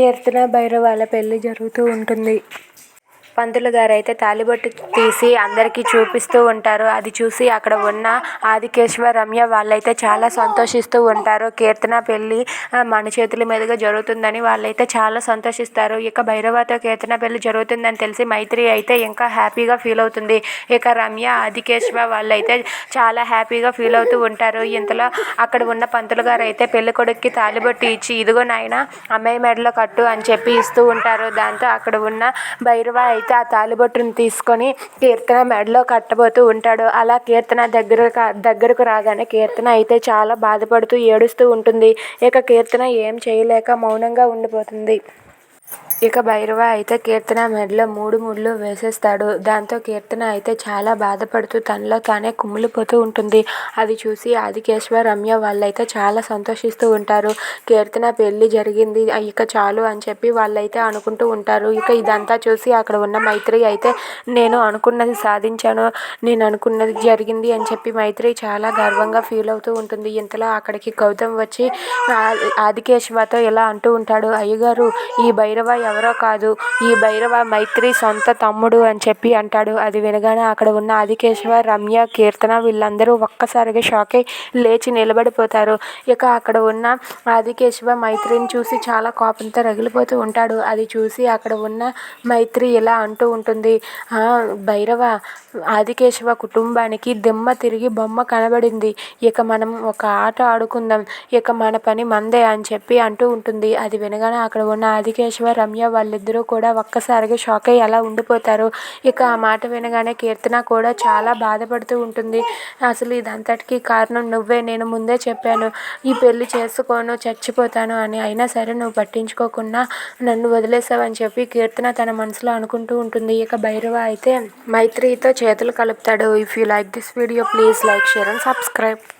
కీర్తన భైరవాల పెళ్ళి జరుగుతూ ఉంటుంది. పంతులు గారు అయితే తాళిబొట్టు తీసి అందరికీ చూపిస్తూ ఉంటారు. అది చూసి అక్కడ ఉన్న ఆదికేశ్వర రమ్య వాళ్ళైతే చాలా సంతోషిస్తూ ఉంటారు. కీర్తన పెళ్ళి మన చేతుల మీదుగా జరుగుతుందని వాళ్ళైతే చాలా సంతోషిస్తారు. ఇక భైరవతో కీర్తన పెళ్ళి జరుగుతుందని తెలిసి మైత్రి అయితే ఇంకా హ్యాపీగా ఫీల్ అవుతుంది. ఇక రమ్య ఆదికేశవ వాళ్ళైతే చాలా హ్యాపీగా ఫీల్ అవుతూ ఉంటారు. ఇంతలో అక్కడ ఉన్న పంతులు గారు అయితే పెళ్ళి కొడుక్కి తాళిబొట్టు ఇచ్చి ఇదిగో నాయన అమ్మాయి మెడలో కట్టు అని చెప్పి ఇస్తూ ఉంటారు. దాంతో అక్కడ ఉన్న భైరవ అయితే ఆ తాలిబొట్టును తీసుకొని కీర్తన మెడలో కట్టబోతూ ఉంటాడు. అలా కీర్తన దగ్గర దగ్గరకు రాగానే కీర్తన అయితే చాలా బాధపడుతూ ఏడుస్తూ ఉంటుంది. ఇక కీర్తన ఏం చేయలేక మౌనంగా ఉండిపోతుంది. ఇక భైరవ అయితే కీర్తన మెడలో మూడు ముళ్ళు వేసేస్తాడు. దాంతో కీర్తన అయితే చాలా బాధపడుతూ తనలో తానే కుమిలిపోతూ ఉంటుంది. అది చూసి ఆదికేశ్వర రమ్య వాళ్ళైతే చాలా సంతోషిస్తూ ఉంటారు. కీర్తన పెళ్ళి జరిగింది ఇక చాలు అని చెప్పి వాళ్ళైతే అనుకుంటూ ఉంటారు. ఇక ఇదంతా చూసి అక్కడ ఉన్న మైత్రి అయితే నేను అనుకున్నది సాధించాను నేను అనుకున్నది జరిగింది అని చెప్పి మైత్రి చాలా గర్వంగా ఫీల్ అవుతూ ఉంటుంది. ఇంతలో అక్కడికి గౌతమ్ వచ్చి ఆదికేశ్వతో ఇలా అంటూ ఉంటాడు? అయ్యగారు ఈ భైరవ ఎవరో కాదు ఈ భైరవ మైత్రి సొంత తమ్ముడు అని చెప్పి అంటాడు. అది వినగానే అక్కడ ఉన్న ఆదికేశవ రమ్య కీర్తన వీళ్ళందరూ ఒక్కసారిగా షాక్ అయి లేచి నిలబడిపోతారు. ఇక అక్కడ ఉన్న ఆదికేశవ మైత్రిని చూసి చాలా కోపంతో రగిలిపోతూ ఉంటాడు. అది చూసి అక్కడ ఉన్న మైత్రి ఇలా అంటూ ఉంటుంది భైరవ ఆదికేశవ కుటుంబానికి దిమ్మ తిరిగి బొమ్మ కనబడింది. ఇక మనం ఒక ఆట ఆడుకుందాం. ఇక మన పని మందే అని చెప్పి అంటూ ఉంటుంది. అది వినగానే అక్కడ ఉన్న ఆదికేశవ రమ్య వాళ్ళిద్దరూ కూడా ఒక్కసారిగా షాక్ అయ్యి అలా ఉండిపోతారు. ఇక ఆ మాట వినగానే కీర్తన కూడా చాలా బాధపడుతూ ఉంటుంది. అసలు ఇదంతటికి కారణం నువ్వే నేను ముందే చెప్పాను. ఈ పెళ్ళి చేసుకోను చచ్చిపోతాను అని అయినా సరే నువ్వు పట్టించుకోకుండా నన్ను వదిలేసావని చెప్పి కీర్తన తన మనసులో అనుకుంటూ ఉంటుంది. ఇక భైరవ అయితే మైత్రితో చేతులు కలుపుతాడు. If you like this video please like share and subscribe